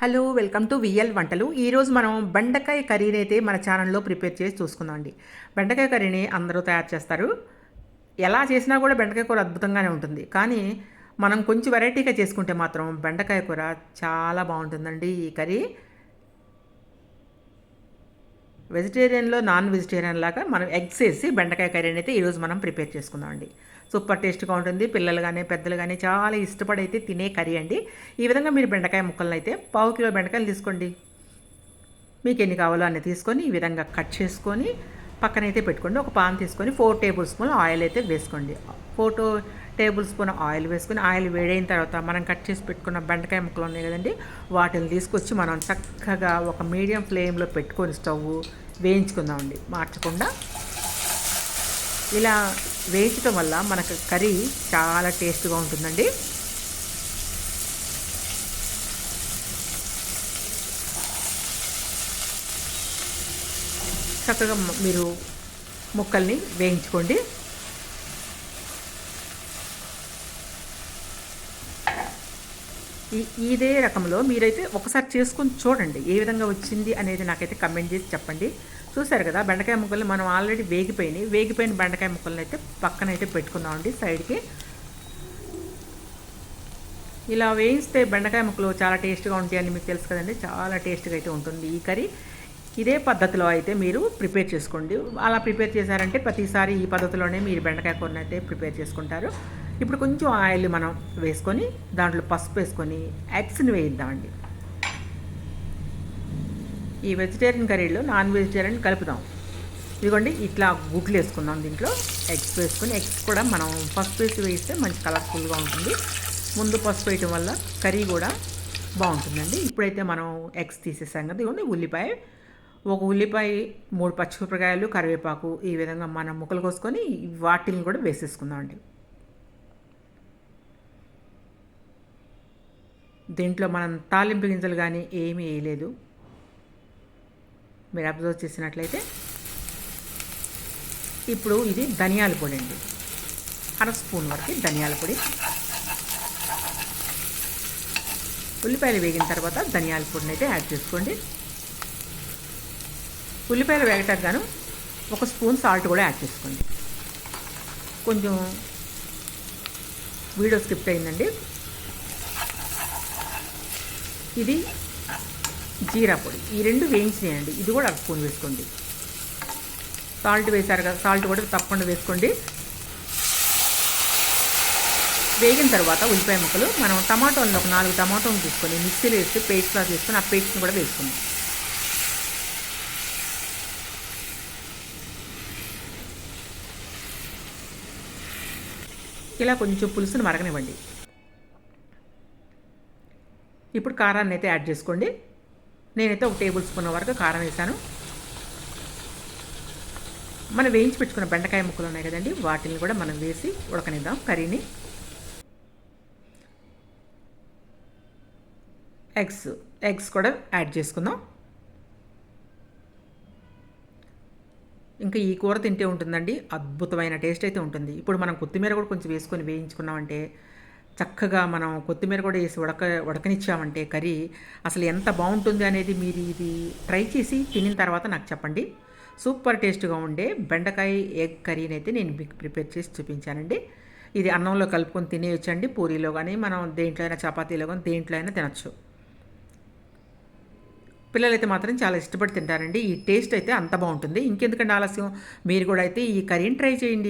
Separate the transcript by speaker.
Speaker 1: Hello welcome to VL వంటలు. ఈరోజు మనం బెండకాయ కర్రీని అయితే మన ఛానల్లో ప్రిపేర్ చేసి చూసుకుందాం అండి. బెండకాయ కర్రీని అందరూ తయారు చేస్తారు. ఎలా చేసినా కూడా బెండకాయ కూర అద్భుతంగానే ఉంటుంది. కానీ మనం కొంచెం వెరైటీగా చేసుకుంటే మాత్రం బెండకాయ కూర చాలా బాగుంటుందండి ఈ కర్రీ. వెజిటేరియన్లో నాన్ వెజిటేరియన్ లాగా మనం ఎగ్స్ వేసి బెండకాయ కర్రీని అయితే ఈరోజు మనం ప్రిపేర్ చేసుకుందాం అండి. సూపర్ టేస్ట్గా ఉంటుంది. పిల్లలు కానీ పెద్దలు కానీ చాలా ఇష్టపడి అయితే తినే కర్రీ అండి. ఈ విధంగా మీరు బెండకాయ ముక్కలను అయితే పావు కిలో బెండకాయలు తీసుకోండి. మీకు ఎన్ని కావాలో అన్ని తీసుకొని ఈ విధంగా కట్ చేసుకొని పక్కనైతే పెట్టుకోండి. ఒక పాన్ తీసుకొని ఫోర్ టేబుల్ స్పూన్ ఆయిల్ అయితే వేసుకోండి. ఫోటో టేబుల్ స్పూన్ ఆయిల్ వేసుకొని ఆయిల్ వేడైన తర్వాత మనం కట్ చేసి పెట్టుకున్న బెండకాయ ముక్కలు ఉన్నాయి కదండి వాటిని తీసుకొచ్చి మనం చక్కగా ఒక మీడియం ఫ్లేమ్లో పెట్టుకొని స్టవ్ వేయించుకుందామండి. మార్చకుండా ఇలా వేయించడం వల్ల మనకు కర్రీ చాలా టేస్ట్గా ఉంటుందండి. చక్కగా మీరు ముక్కల్ని వేయించుకోండి. ఈ ఇదే రకంలో మీరైతే ఒకసారి చేసుకొని చూడండి ఏ విధంగా వచ్చింది అనేది నాకైతే కమెంట్ చేసి చెప్పండి. చూసారు కదా బెండకాయ ముక్కల్ని మనం ఆల్రెడీ వేగిపోయినాయి. వేగిపోయిన బెండకాయ ముక్కల్ని అయితే పక్కన అయితే పెట్టుకుందామండి సైడ్కి ఇలా వేయిస్తే బెండకాయ ముక్కలు చాలా టేస్ట్గా ఉంటాయి అని మీకు తెలుసు కదండి. చాలా టేస్ట్గా అయితే ఉంటుంది ఈ కర్రీ. ఇదే పద్ధతిలో అయితే మీరు ప్రిపేర్ చేసుకోండి. అలా ప్రిపేర్ చేశారంటే ప్రతిసారి ఈ పద్ధతిలోనే మీరు బెండకాయ కూరని అయితే ప్రిపేర్ చేసుకుంటారు. ఇప్పుడు కొంచెం ఆయిల్ మనం వేసుకొని దాంట్లో పసుపు వేసుకొని ఎగ్స్ని వేయిద్దామండి. ఈ వెజిటేరియన్ కర్రీలో నాన్ వెజిటేరియన్ కలుపుదాం. ఇదిగోండి ఇట్లా గుడ్లు వేసుకుందాం దీంట్లో. ఎగ్స్ వేసుకొని ఎగ్స్ కూడా మనం పసుపు వేసి వేస్తే మంచి కలర్ఫుల్గా ఉంటుంది. ముందు పసుపు వేయటం వల్ల కర్రీ కూడా బాగుంటుందండి. ఇప్పుడైతే మనం ఎగ్స్ తీసేసాం కదా ఇదిగోండి ఉల్లిపాయ. ఒక ఉల్లిపాయ మూడు పచ్చిమిరపకాయలు కరివేపాకు ఈ విధంగా మనం ముక్కలు కోసుకొని వాటిని కూడా వేసేసుకుందాం అండి దీంట్లో మనం తాలింపు గింజలు కానీ ఏమీ వేయలేదు. మీరు అబ్జర్వ్ చేసినట్లయితే ఇప్పుడు ఇది ధనియాల పొడి అండి. అర స్పూన్ వరకు ధనియాల పొడి. ఉల్లిపాయలు వేగిన తర్వాత ధనియాల పొడిని అయితే యాడ్ చేసుకోండి. ఉల్లిపాయలు వేగటానికి గాను ఒక స్పూన్ సాల్ట్ కూడా యాడ్ చేసుకోండి. కొంచెం వీడియో స్కిప్ అయిందండి. ఇది జీరా పొడి. ఈ రెండు వేయించినాయండి. ఇది కూడా అర స్పూన్ వేసుకోండి. సాల్ట్ వేశారు కదా సాల్ట్ కూడా తప్పకుండా వేసుకోండి. వేగిన తర్వాత ఉల్లిపాయ ముక్కలు మనం టమాటోలను ఒక నాలుగు టమాటోలు తీసుకొని మిక్సీలో వేసి పేస్ట్లా తీసుకొని ఆ పేస్ట్ని కూడా వేసుకుందాం. ఇలా కొంచెం పులుసుని మరగనివ్వండి. ఇప్పుడు కారాన్ని అయితే యాడ్ చేసుకోండి. నేనైతే ఒక టేబుల్ స్పూన్ వరకు కారం వేసాను. మనం వేయించి పెట్టుకున్న బెండకాయ ముక్కలు ఉన్నాయి కదండి వాటిని కూడా మనం వేసి ఉడకనిద్దాం కర్రీని. ఎగ్స్ ఎగ్స్ కూడా యాడ్ చేసుకుందాం. ఇంకా ఈ కూర తింటే ఉంటుందండి అద్భుతమైన టేస్ట్ అయితే ఉంటుంది. ఇప్పుడు మనం కొత్తిమీర కూడా కొంచెం వేసుకొని వేయించుకున్నామంటే చక్కగా మనం కొత్తిమీర కూడా వేసి ఉడక ఉడకనిచ్చామంటే కర్రీ అసలు ఎంత బాగుంటుంది అనేది మీరు ఇది ట్రై చేసి తినిన తర్వాత నాకు చెప్పండి. సూపర్ టేస్ట్గా ఉండే బెండకాయ ఎగ్ కర్రీని అయితే నేను మీకు ప్రిపేర్ చేసి చూపించానండి. ఇది అన్నంలో కలుపుకొని తినేయొచ్చండి. పూరీలో కానీ మనం దేంట్లో అయినా చపాతీలో కానీ దేంట్లో అయినా తినచ్చు. పిల్లలైతే మాత్రం చాలా ఇష్టపడి తింటారండి. ఈ టేస్ట్ అయితే అంత బాగుంటుంది. ఇంకెందుకంటే ఆలస్యం? మీరు కూడా అయితే ఈ కర్రీని ట్రై చేయండి.